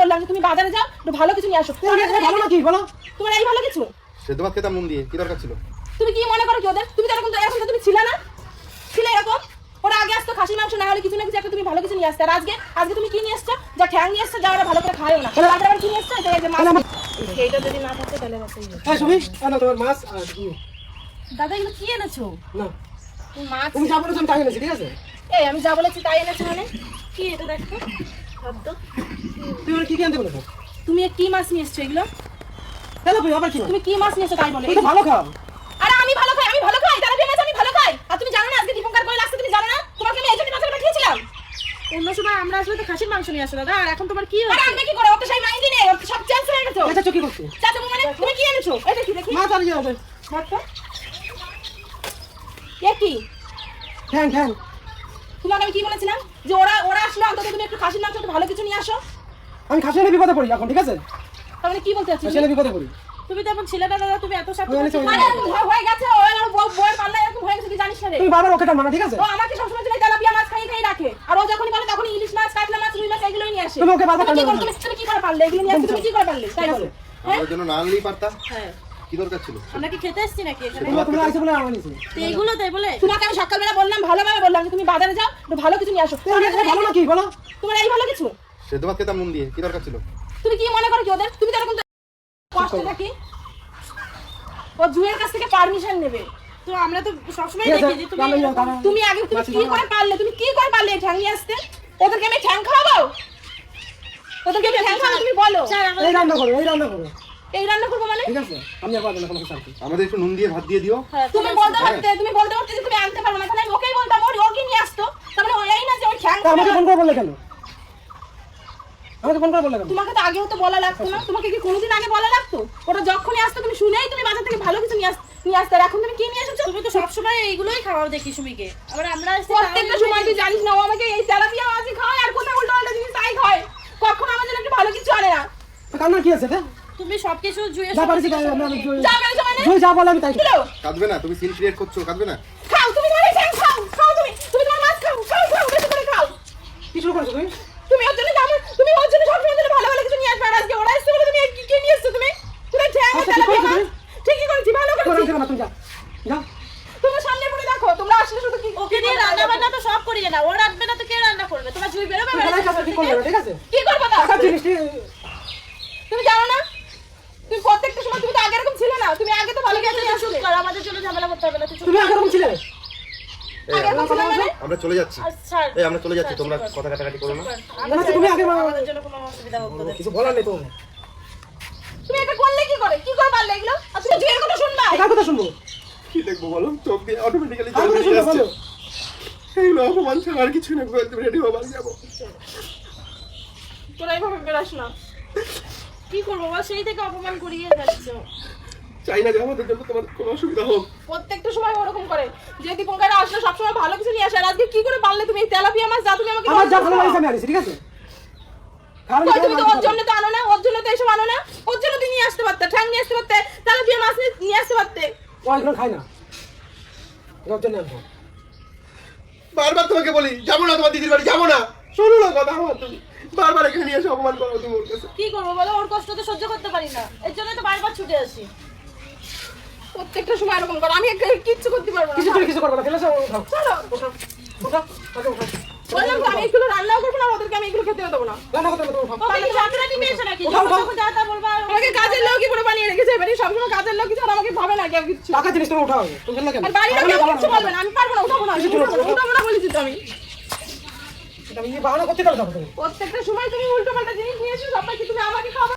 বললাম যে তুমি বাজারে যাও একটু ভালো কিছু নিয়ে আসো। ভালো নাকি? বলো। তোমার এই ভালো কিছু? সেদ্ধ ভাত খেতাম নুন দিয়ে। কি দরকার ছিল? তুমি কি মনে করো কি ওদের? তুমি তো এরকম তো এরকম তো তুমি ছিলে না। ছিলে এরকম। ওরা আগে আসতো খাসির মাংস না হলে কিছু না কিছু একটা তুমি ভালো কিছু নিয়ে আসতে। আর আজকে আজকে তুমি কি নিয়ে আসছো যা ঠ্যাং নিয়ে আসছো যা ওরা ভালো করে খায়ও না। তাহলে আবার কি নিয়ে আসছো এই যে মাছ এইটা যদি না থাকে তাহলে বাসাই হ্যাঁ সুমি আনো তোমার মাছ আর ইয়ে। দাদা এগুলো কি এনেছো? না। তুমি মাছ তুমি যা বলেছ আমি তাই এনেছি ঠিক আছে? এই আমি যা বলেছি তাই এনেছো মানে? কি এটা দেখো? তুমি কি কি আনতে বলেছ? তুমি কি মাছ নিয়ে এসছো এগুলো? তাহলে তুমি আবার কি তুমি কি মাছ নিয়ে এসছো তাই বলে? ভালো খাও। আরে আমি ভালো খাই আমি ভালো খাই তারা ভেবেছে আমি ভালো খাই। আর তুমি জানো না আজকে দীপঙ্কর করে আসতে তুমি জানো না? তোমাকে আমি এই জন্য মাছের পাঠিয়েছিলাম। অন্য সময় আমরা আসলে তো খাসির মাংস নিয়ে আসো দাদা আর এখন তোমার কি আরে হচ্ছে আমি কি করে? ওর তো সেই মাইন্ডই নেই ওর সব চেঞ্জ হয়ে গেছে। আচ্ছা চকি করছ। চাচা মানে তুমি কি এনেছো? এই দেখি দেখি। মাছ আর ইয়ে হবে দেখো এ কি? ঠ্যাং ঠ্যাং তোমাকে আমি কি বলেছিলাম? যে ওরা ওরা আসলে অন্তত তুমি একটু খাসির মাংস একটু ভালো কিছু নিয়ে আসো। আমি খাসি এনে বিপদে পড়ি এখন ঠিক আছে? তার মানে কি বলতে চাচ্ছি খাসি এনে বিপদে পড়ি। তুমি তো এখন ছেলেটা দাদা তুমি এত সাথে ওই ওই আরে এরকম হয়ে- গেছে ও এর বউ বউয়ের পাল্লা এরকম হয়ে গেছে তুই জানিস না রে। তুমি বাবার ওকে টানো না ঠিক আছে? ও আমাকে সবসময় তুমি তেলাপিয়া মাছ খাইয়ে খাইয়ে রাখে। আর ও যখনই বলে তখন ইলিশ মাছ কাতলা মাছ রুই মাছ এগুলোই নিয়ে আসে। তুমি ওকে বারবার তুমি কি করো? পারলে? এগুলো নিয়ে আসতে তুমি কি করে পারলে? তাই বলো। হ্যাঁ? আমাদের জন্য না আনলেই পারতা হ্যাঁ। কি দরকার ছিল? আমরা কি খেতে এসেছি নাকি এখানে? তোমরা তোমরা বলে আমার নিছি তো এইগুলো তাই বলে। তোমাকে আমি সকালবেলা বললাম ভালোভাবে বললাম তুমি বাজারে যাও একটু ভালো কিছু নিয়ে আসো। এই এটা ভালো বলো। তোমার এই ভালো কিছু? সেদ্ধ ভাত খেতাম নুন দিয়ে কি দরকার ছিল? তুমি কি মনে করো কি ওদের? তুমি তো এরকম কষ্ট নাকি ও জুয়ের কাছ থেকে পারমিশন নেবে। তো আমরা তো সবসময় দেখি যে তুমি আগে তুমি কি করে পারলে? তুমি কি করে পারলে ঠ্যাং নিয়ে আসতে? ওদেরকে আমি ঠ্যাং খাওয়াবো? ওদেরকে আমি ঠ্যাং খাওয়াবো তুমি বলো। এই রান্না করো এই রান্না করো। এই রান্না করব মানে? ঠিক আছে আমি আর পারব না কোনো শান্তি। আমাদের একটু নুন দিয়ে ভাত দিয়ে দিও। হ্যাঁ, তুমি বলতে পারতে তুমি বলতে পারতে যে তুমি আনতে পারো না। তাহলে আমি ওকেই বলতাম ওর ওকে নিয়ে আসতো? মানে ওই না যে ওই ঠ্যাং আমাকে ফোন করে বললে কেন? আমাকে ফোন করে বললে কেন? তোমাকে তো আগেও তো বলা লাগতো না। তোমাকে কি কোনোদিন আগে বলা লাগতো? ওটা যখনই আসতো তুমি শুনেই তুমি বাজার থেকে ভালো কিছু নিয়ে আস নিয়ে আসতে। আর এখন তুমি কি নিয়ে এসেছ? তুমি তো সবসময় এইগুলোই খাওয়াও দেখি সুমিকে। আবার আমরা প্রত্যেকটা সময় তুই জানিস না ও আমাকে এই তেলাপিয়া মাছই খাওয়ায় আর কোথাও উল্টো পাল্টা জিনিস তাই খায় কখনো আমার জন্য একটু ভালো কিছু আনে না। তো কান্নার কি আছে রে? তুমি সবকিছু জুয়ে যা পারিছি তাই আমি আমি যা বেড়েছো মানে তুই যা বলে আমি তাই কাঁদবে না তুমি সিন ক্রিয়েট করছ কাঁদবে না। খাও তুমি তোমার ঠ্যাং খাও খাও তুমি তুমি তোমার মাছ খাও খাও খাও বেশি করে খাও। কি শুরু করেছ তুমি? তুমি ওর জন্য জানো তুমি ওর জন্য সবসময় জন্য ভালো ভালো কিছু নিয়ে আসবে আর আজকে ওরা বলে তুমি কি কি নিয়ে এসছো তুমি? তুমি ঠ্যাং আচ্ছা, মাছ ঠিকই করেছি ভালো করেছি না তুমি যা যা। তোমার সামনে পড়ে দেখো তোমরা আসলে শুধু কি ওকে দিয়ে রান্না বান্না তো সব করি না ও রাখবে না তো কে রান্না করবে? তোমার জুই বেরোবে ঠিক আছে? কি করবে তা জিনিস ঠিক- তুমি জানো না তুমি প্রত্যেকটা সময় তুমি তো তুমি আগে তো ভালো আছে কিছু তুই আমাদের জন্য ঝামেলা করতে হবে না তুমি আগে ছিলে? মানে? আমরা চলে যাচ্ছি। এই আমরা চলে যাচ্ছি তোমরা কথা কাটাকাটি করো না। আমরা তুমি আগে আমাদের জন্য কোনো অসুবিধা তোদের। কিছু বলার নেই তো। তুমি এটা করলে কি করে? কি করে পারলে এগুলো? আর তুমি জুয়ের কথা শুনবা? কার কথা শুনব? কি দেখব বলো? চোখ দিয়ে অটোমেটিক্যালি কার কথা শুনব বলো? এইগুলো অপমান ছাড়া আর কিছু না তুমি রেডি হও বাড়ি যাব। তোরা এইভাবে বেরাস না। কি করব সেই থেকে অপমান করিয়ে যাচ্ছ। চাই না যে আমাদের জন্য তোমার কোনো অসুবিধা হোক। প্রত্যেকটা সময় ওরকম করে। যে দীপঙ্কর আসলে সবসময় ভালো কিছু নিয়ে আসে আর আজকে কি করে পারলে তুমি এই তেলাপিয়া মাছ? যা তুমি আমাকে আমার যা ভালো লাগছে আমি আনিছি ঠিক আছে? কই তুমি তো ওর জন্য তো আনো না ওর জন্য তো এসব আনো না। ওর জন্য তুমি নিয়ে আসতে পারতে ঠ্যাং নিয়ে আসতে পারতে তেলাপিয়া মাছ নিয়ে- নিয়ে আসতে পারতে। ও খাই না। এর জন্য বারবার তোমাকে বলি যাব না তোমার দিদির বাড়ি যাব না। শোনো না কথা আমার তুমি বারবার এখানে নিয়ে এসে অপমান করো তুমি ওর কাছে। কি করব বলো? ওর কষ্ট তো সহ্য করতে পারি না। এর জন্য তো বারবার ছুটে আসি। প্রত্যেকটা সময় এরকম করো। আমি একটা কিচ্ছু করতে পারব না। কিছু তুমি কিছু করবে না উঠাও। চলো। উঠাও উঠাও আগে উঠাও। বললাম তো আমি এগুলো রান্নাও করব না ওদেরকে আমি এগুলো খেতে দেবো না। রান্না করতে হবে উঠাও। ওকে কি রান্না নাকি? যখন যা তা বলবা আমাকে কাজের পুরো বানিয়ে রেখেছে এবারে সবসময় কাজের লোক কিছু আর আমাকে ভাবে না কেউ কিছু। টাকা জিনিস তুমি উঠাও তুমি ফেললে কেন? আর কেউ কিছু বলবে না আমি পারব না উঠাবো না উঠাবো বলেছি তো আমি। প্রত্যেকটা সময় তুমি উল্টো পাল্টা জিনিস নিয়ে এসো সবাইকে তুমি আমাকে খাওয়াবে?